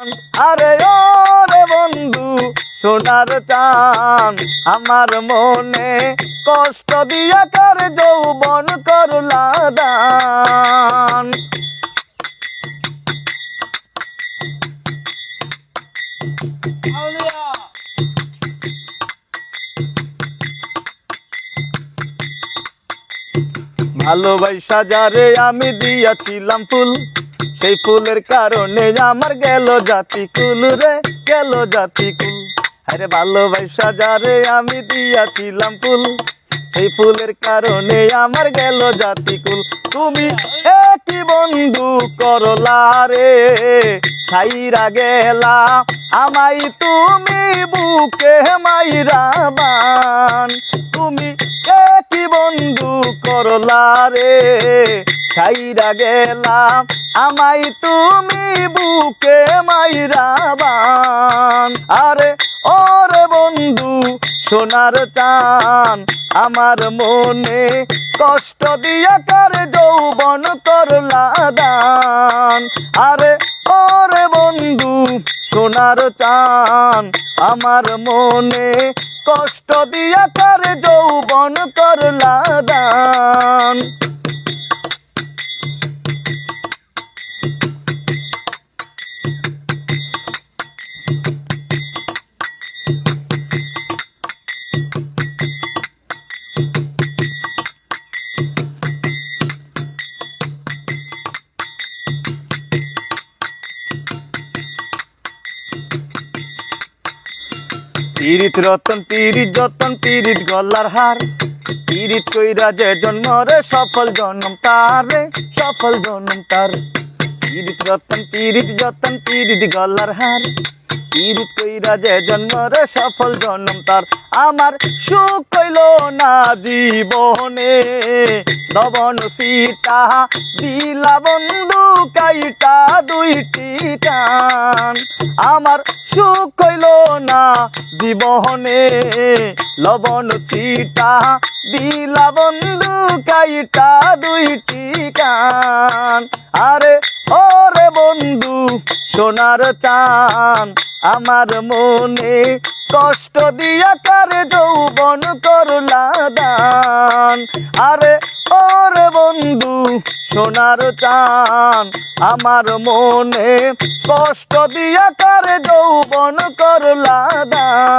আরে ও রে বন্ধু, সোনার চান আমার মনে কষ্ট দিয়া কার যৌবন করলা দান। ভালোবাসা যারে আমি দিয়াছিলাম ফুল সেই ফুলের কারণে আমার গেল জাতি কুল রে, গেল জাতি কুল। আরে ভালোবাসা যারে আমি দিয়াছিলাম ফুল। এই ফুলের কারণে আমার গেল জাতি কুল। তুমি একই বন্ধু করলা রে? ছাইরা গেলা আমাই তুমি বুকে মাইরা বান। তুমি একই বন্ধু করলা রে? ছাইরা গেলাম আমাই তুমি বুকে মাইরাবান আরে, ওরে বন্ধু, সোনার চান, আমার মনে কষ্ট দিয়া কার যৌবন করলা দান আরে, ওরে বন্ধু, সোনার চান, আমার মনে কষ্ট দিয়া কার যৌবন করলা দান তিরিত রতন তিরিত যতন তিরিত গলার হার। তিরিত কইরা যে জন্মরে সফল জন্ম তারে সফল জন্ম তার। তিরিত রতন তিরিত যতন তিরিত গলার হার। তিরিত কইরা যে জন্মরে সফল জন্ম তার, আমার সুখ কইল না জীবনে। দবন সীতা দিলা বন্ধু, কাইটা দুইটি টান। আমার সুখ কইল না জীবনে। লবণ চিটা দিলা বন্ধু, কাইটা দুইটি কান আরে বন্ধু, সোনার চান আমার মনে কষ্ট দিয়া কারে যৌবন করলা দান। আরে ওর বন্ধু, সোনার চান আমার মনে কষ্ট দিয়া কারে যৌবন করলা দান।